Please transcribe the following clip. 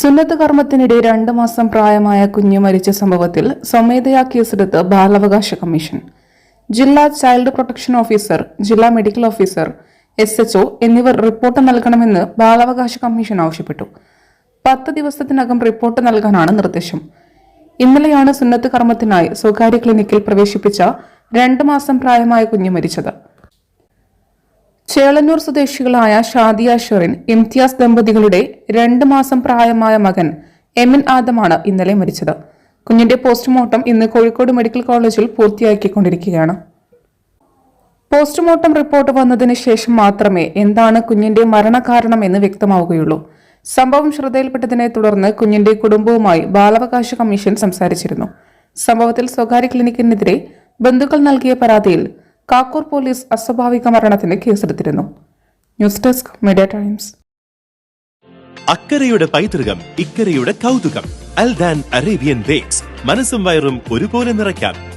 സുന്നത്ത് കർമ്മത്തിനിടെ രണ്ടു മാസം പ്രായമായ കുഞ്ഞ് മരിച്ച സംഭവത്തിൽ സ്വമേധയാ കേസെടുത്ത് ബാലാവകാശ കമ്മീഷൻ. ജില്ലാ ചൈൽഡ് പ്രൊട്ടക്ഷൻ ഓഫീസർ ജില്ലാ medical officer S H O എന്നിവർ റിപ്പോർട്ട് നൽകണമെന്ന് ബാലാവകാശ കമ്മീഷൻ ആവശ്യപ്പെട്ടു. പത്ത് ദിവസത്തിനകം റിപ്പോർട്ട് നൽകാനാണ് നിർദ്ദേശം. ഇന്നലെയാണ് സുന്നത്ത് കർമ്മത്തിനായി സ്വകാര്യ ക്ലിനിക്കിൽ പ്രവേശിപ്പിച്ച രണ്ടു മാസം പ്രായമായ കുഞ്ഞ് മരിച്ചത്. ചേളന്നൂർ സ്വദേശികളായ ഷാദിയ ഷെറിൻ ഇംതിയാസ് ദമ്പതികളുടെ രണ്ട് മാസം പ്രായമായ മകൻ എമിൻ ആദമാണ് ഇന്നലെ മരിച്ചത്. കുഞ്ഞിന്റെ പോസ്റ്റ്മോർട്ടം ഇന്ന് കോഴിക്കോട് മെഡിക്കൽ കോളേജിൽ പൂർത്തിയാക്കിക്കൊണ്ടിരിക്കുകയാണ്. പോസ്റ്റ്മോർട്ടം റിപ്പോർട്ട് വന്നതിന് ശേഷം മാത്രമേ എന്താണ് കുഞ്ഞിന്റെ മരണകാരണം എന്ന് വ്യക്തമാവുകയുള്ളൂ. സംഭവം ശ്രദ്ധയിൽപ്പെട്ടതിനെ തുടർന്ന് കുഞ്ഞിന്റെ കുടുംബവുമായി ബാലാവകാശ കമ്മീഷൻ സംസാരിച്ചിരുന്നു. സംഭവത്തിൽ സ്വകാര്യ ക്ലിനിക്കിനെതിരെ ബന്ധുക്കൾ നൽകിയ പരാതിയിൽ കാക്കൂർ പോലീസ് അസ്വാഭാവിക മരണത്തിന് കേസെടുത്തിരുന്നു. News desk Media Times. അക്കരയുടെ പൈതൃകം ഇക്കരയുടെ കൗതുകം അൽദാൻ അറേബ്യൻ ബേക്സ്. മനസ്സും വയറും ഒരുപോലെ നിറയ്ക്കാം.